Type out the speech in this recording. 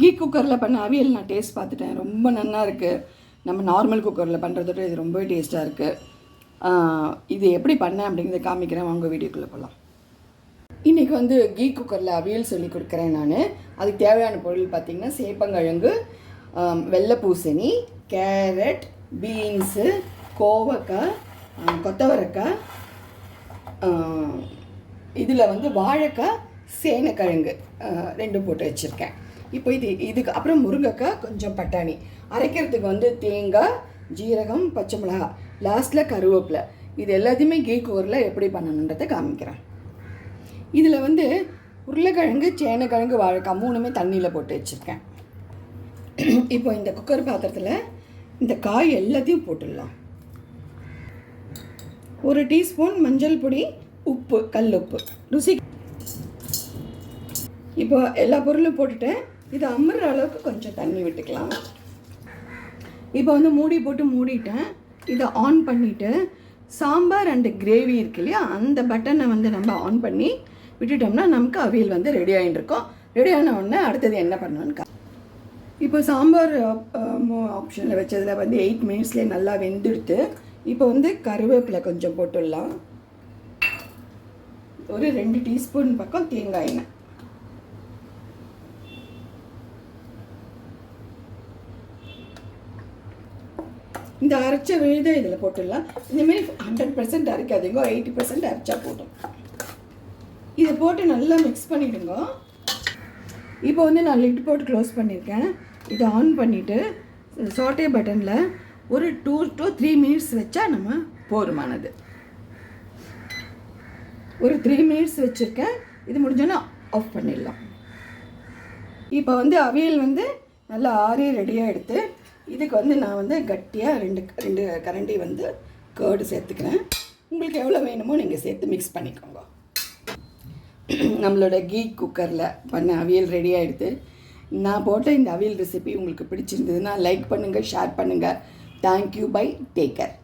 Key குக்கரில் பண்ண அவியல் நான் டேஸ்ட் பார்த்துட்டேன். ரொம்ப நல்லா இருக்குது நம்ம நார்மல் குக்கரில் பண்ணுறதோட இது ரொம்பவே டேஸ்ட்டாக இருக்குது இது எப்படி பண்ணேன் அப்படிங்கிறத காமிக்கிறேன். உங்கள் வீடியோக்குள்ளே போகலாம் இன்றைக்கி வந்து கீ குக்கரில் அவியல் சொல்லி கொடுக்குறேன் நான். அதுக்கு தேவையான பொருள் பார்த்திங்கன்னா சேப்பங்கிழங்கு வெள்ளை பூசணி கேரட் பீன்ஸு கோவக்காய் கொத்தவரக்காய் இதில் வந்து வாழைக்காய் சேனக்கிழங்கு ரெண்டும் போட்டு வச்சுருக்கேன். இப்போ இது இதுக்கு அப்புறம் முருங்கைக்காய் கொஞ்சம் பட்டாணி. அரைக்கிறதுக்கு வந்து தேங்காய் ஜீரகம் பச்சை மிளகா. லாஸ்ட்டில் கருவேப்பிலை. இது எல்லாத்தையுமே கீ கூரில் எப்படி பண்ணணுன்றதை காமிக்கிறேன். இதில் வந்து உருளைக்கிழங்கு சேனக்கிழங்கு வாழைக்காய் மூணுமே தண்ணியில் போட்டு வச்சுருக்கேன். இப்போ இந்த குக்கர் பாத்திரத்தில் இந்த காய் எல்லாத்தையும் போட்டுடலாம். ஒரு டீஸ்பூன் மஞ்சள் பொடி உப்பு கல் உப்பு. ருசி இப்போ எல்லா பொருளும் போட்டுட்டேன். இது அம்முற அளவுக்கு கொஞ்சம் தண்ணி விட்டுக்கலாம். இப்போ வந்து மூடி போட்டு மூடிட்டேன். இதை ஆன் பண்ணிவிட்டு சாம்பார் அண்டு கிரேவி இருக்கு இல்லையா? அந்த பட்டனை வந்து நம்ம ஆன் பண்ணி விட்டுட்டோம்னா நமக்கு அவியல் வந்து ரெடி ஆகிட்டு இருக்கோம். ரெடி ஆன உடனே அடுத்தது என்ன பண்ணணும்னு இப்போ சாம்பார் ஆப்ஷனில் வச்சதில் வந்து எயிட் மினிட்ஸ்லேயே நல்லா வெந்துடுத்து இப்போ வந்து கருவேப்பிலை கொஞ்சம் போட்டுடலாம். ஒரு ரெண்டு டீஸ்பூன் பக்கம் தேங்காய் எண்ணெய். இந்த அரைச்ச விழுதை இதில் போட்டுடலாம். இந்தமாரி ஹண்ட்ரட் பர்சன்ட் அரைக்காதீங்க எயிட்டி பர்சன்ட் அரைச்சா போட்டோம் இதை போட்டு நல்லா மிக்ஸ் பண்ணிவிடுங்க இப்போ வந்து நான் லிட் போட்டு க்ளோஸ் பண்ணியிருக்கேன். இதை ஆன் பண்ணிவிட்டு சாட்டே பட்டனில் ஒரு டூ டு த்ரீ மினிட்ஸ் வச்சா நம்ம போதுமானது. ஒரு த்ரீ மினிட்ஸ் வச்சுருக்கேன். இது முடிஞ்சோன்னா ஆஃப் பண்ணிடலாம். இப்போ வந்து அவியல் வந்து நல்லா ஆறி ரெடியாக எடுத்து இதுக்கு வந்து நான் வந்து கட்டியாக ரெண்டு ரெண்டு கரண்டி வந்து கேர்டு சேர்த்துக்கிறேன். உங்களுக்கு எவ்வளோ வேணுமோ நீங்கள் சேர்த்து மிக்ஸ் பண்ணிக்கோங்க. நம்மளோட கீ குக்கரில் பண்ண அவியல் ரெடி ஆகிடுது நான் போட்ட இந்த அவியல் ரெசிபி உங்களுக்கு பிடிச்சிருந்ததுன்னா லைக் பண்ணுங்கள் ஷேர் பண்ணுங்கள் தேங்க்யூ பை டேக்கர்